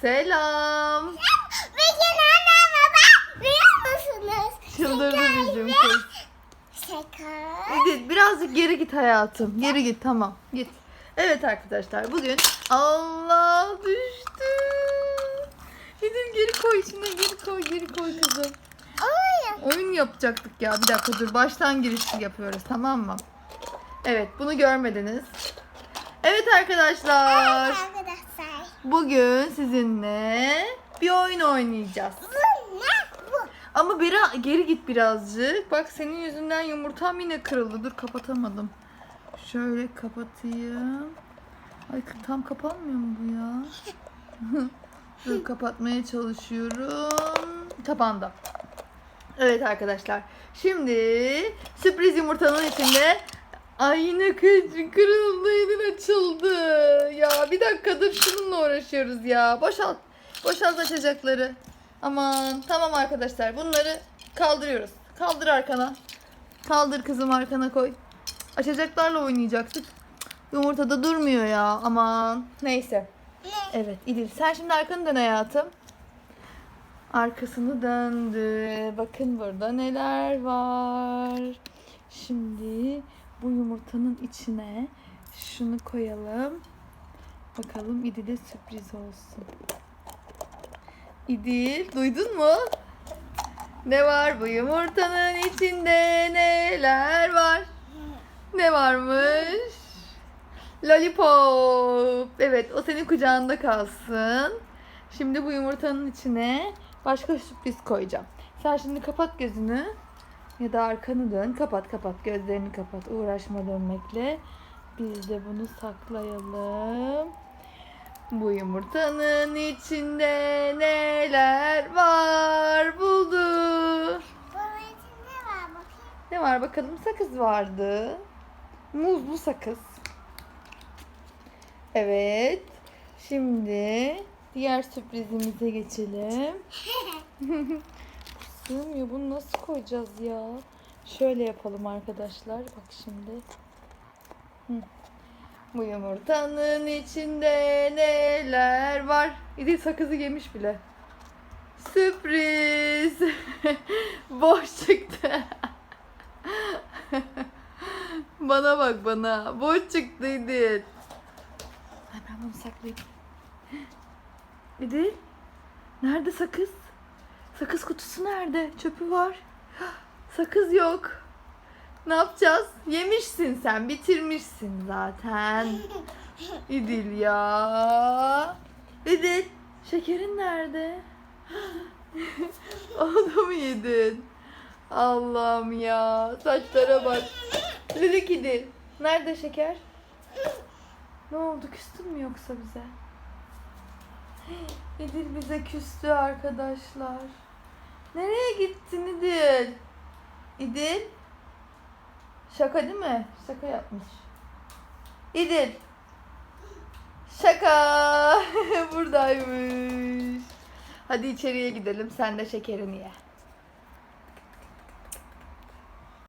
Selam. Bugün anne baba biliyor musunuz? Çıldırdı Şeker bizim ve kız. Şeker. Git birazcık geri git hayatım. Geri git tamam. Git. Evet arkadaşlar bugün Allah düştü. Gidin geri koy içine geri koy geri koy kızım. Oyun. Oyun yapacaktık ya. Bir dakika dur. Baştan giriş yapıyoruz tamam mı? Evet bunu görmediniz. Evet arkadaşlar. Bugün sizinle bir oyun oynayacağız. Ama biri geri git birazcık. Bak senin yüzünden yumurtam yine kırıldı. Dur kapatamadım. Şöyle kapatayım. Ay tam kapanmıyor mu bu ya? Dur kapatmaya çalışıyorum. Kapandı. Evet arkadaşlar. Şimdi sürpriz yumurtanın içinde Ay yine kı- kırıldı yine açıldı. Ya bir dakikadır şununla uğraşıyoruz ya. Boşalt. Boşalt açacakları. Aman tamam arkadaşlar bunları kaldırıyoruz. Kaldır arkana. Kaldır kızım arkana koy. Açacaklarla oynayacaktık. Yumurtada durmuyor ya aman. Neyse. Ne? Evet İdil sen şimdi arkanı dön hayatım. Arkasını döndü. Bakın burada neler var. Şimdi bu yumurtanın içine şunu koyalım. Bakalım İdil'e sürpriz olsun. İdil duydun mu? Ne var bu yumurtanın içinde neler var? Ne varmış? Lollipop. Evet o senin kucağında kalsın. Şimdi bu yumurtanın içine başka sürpriz koyacağım. Sen şimdi kapat gözünü. Ya da arkanı dön. Kapat kapat. Gözlerini kapat. Uğraşma dönmekle. Biz de bunu saklayalım. Bu yumurtanın içinde neler var buldu. Bunun içinde var bakayım. Ne var bakalım? Sakız vardı. Muzlu sakız. Evet. Şimdi diğer sürprizimize geçelim. Sığmıyor. Bunu nasıl koyacağız ya? Şöyle yapalım arkadaşlar. Bak şimdi. Hı. Bu yumurtanın içinde neler var? İdil sakızı yemiş bile. Sürpriz. Boş çıktı. bana bak bana. Boş çıktı İdil. Ay ben bunu saklayayım. İdil. Nerede sakız? Sakız kutusu nerede? Çöpü var. Sakız yok. Ne yapacağız? Yemişsin sen. Bitirmişsin zaten. İdil ya. İdil. Şekerin nerede? Onu mı yedin? Allah'ım ya. Saçlara bak. Lülük İdil. Nerede şeker? Ne oldu? Küstün mü yoksa bize? İdil bize küstü arkadaşlar. Nereye gittin İdil? İdil? Şaka değil mi? Şaka yapmış. İdil. Şaka. Buradaymış. Hadi içeriye gidelim. Sen de şekerini ye.